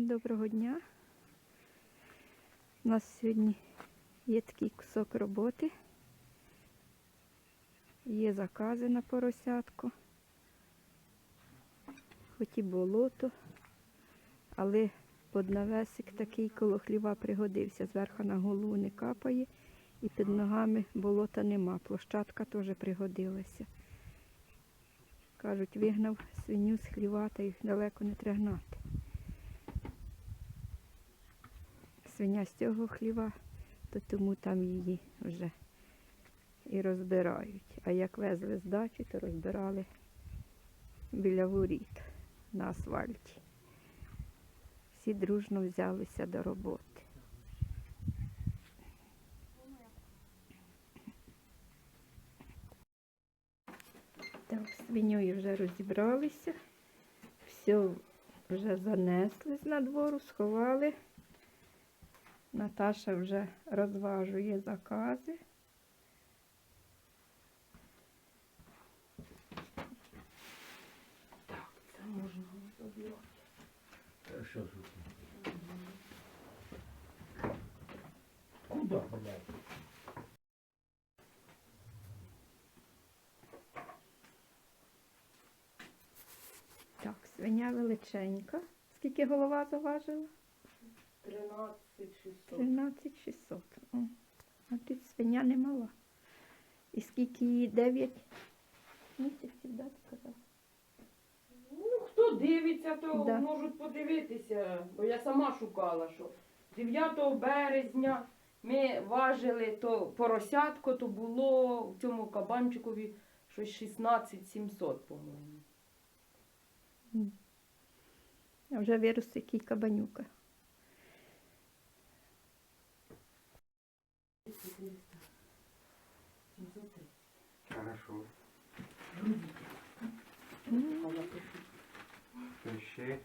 Всім доброго дня. У нас сьогодні є такий кусок роботи. Є закази на поросятку. Хоч і болото, але під навесик такий коло хліва пригодився. Зверху на голову не капає і під ногами болота нема. Площадка теж пригодилася. Кажуть, вигнав свиню з хліва та їх далеко не треба гнати. Свиня з цього хліва, то тому там її вже і розбирають. А як везли з дачі, то розбирали біля воріт на асфальті. Всі дружно взялися до роботи. Так, свиньою вже розібралися. Все вже занесли з надвору, сховали. Наташа вже розважує закази. Так, Це можна забирати. Що тут? Куда, блядь? Так, свиня величенька. Скільки голова заважила? 13 600. 13 600. О, а тут свиня не мала. І скільки їй 9 місяців, да, казав? Ну, хто дивиться, то Да. можуть подивитися, бо я сама шукала, що 9 березня ми важили то поросятко, то було в цьому кабанчикові щось 16 700, по-моєму. А вже вирос який кабанюка. Хорошо. М, Що ще?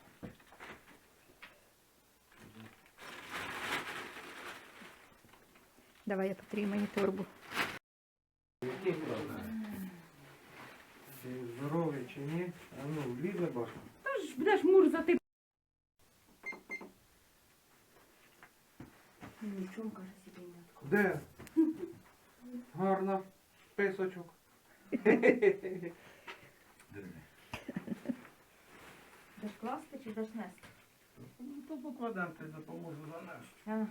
Давай я потримаю торбу. Які проблеми? Чи здоровий чи ні? А ну, влізе башка. Та ж будеш мурзати. Нічого, каже, не Де? Гарно. Писочок. Даш класти чи даш нести? Ну, то покладемо, ти допоможу занести. А.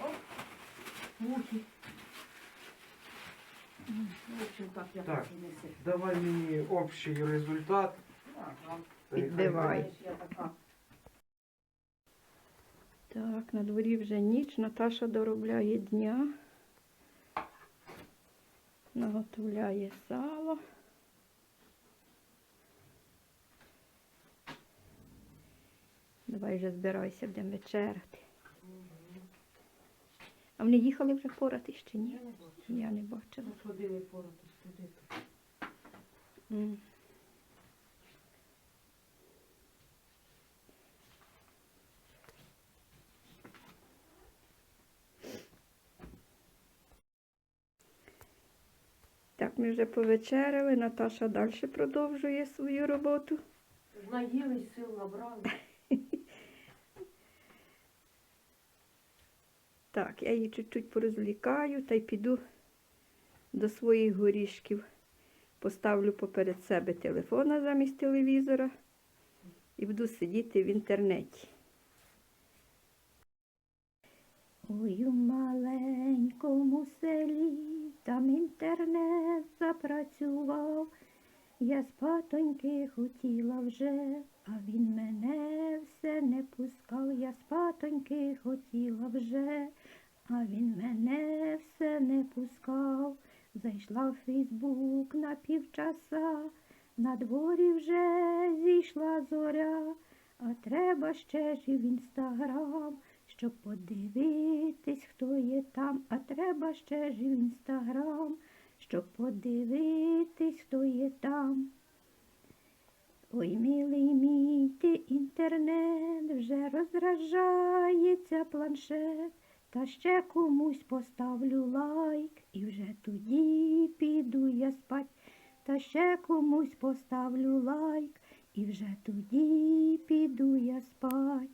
Оп. Мухи. М, В общем, так я Так. Давай мені общий результат. Підбивай. Так, на дворі вже ніч. Наташа доробляє дня. Наготовляє сало. Давай вже збирайся, будемо вечеряти. А вони їхали вже поратись чи ні? Я не бачу. Я не бачила. Ну, Ходили поратись туди. Так, ми вже повечеряли. Наташа далі продовжує свою роботу. Наїлись, сил набрали. Так, я її чуть-чуть порозлікаю та й піду до своїх горішків. Поставлю поперед себе телефона замість телевізора і буду сидіти в інтернеті. Ой, у маленькому селі там інтернет запрацював. Я спатоньки хотіла вже, а він мене все не пускав. Я спатоньки хотіла вже, а він мене все не пускав. Зайшла в Фейсбук на півчаса, на дворі вже зійшла зоря, а треба ще ж і в інстаграм, щоб подивитись, хто є там, а треба ще ж в інстаграм, щоб подивитись, хто є там. Ой, милий мій ти інтернет, вже розражається планшет, та ще комусь поставлю лайк, і вже тоді піду я спать, та ще комусь поставлю лайк, і вже тоді піду я спать.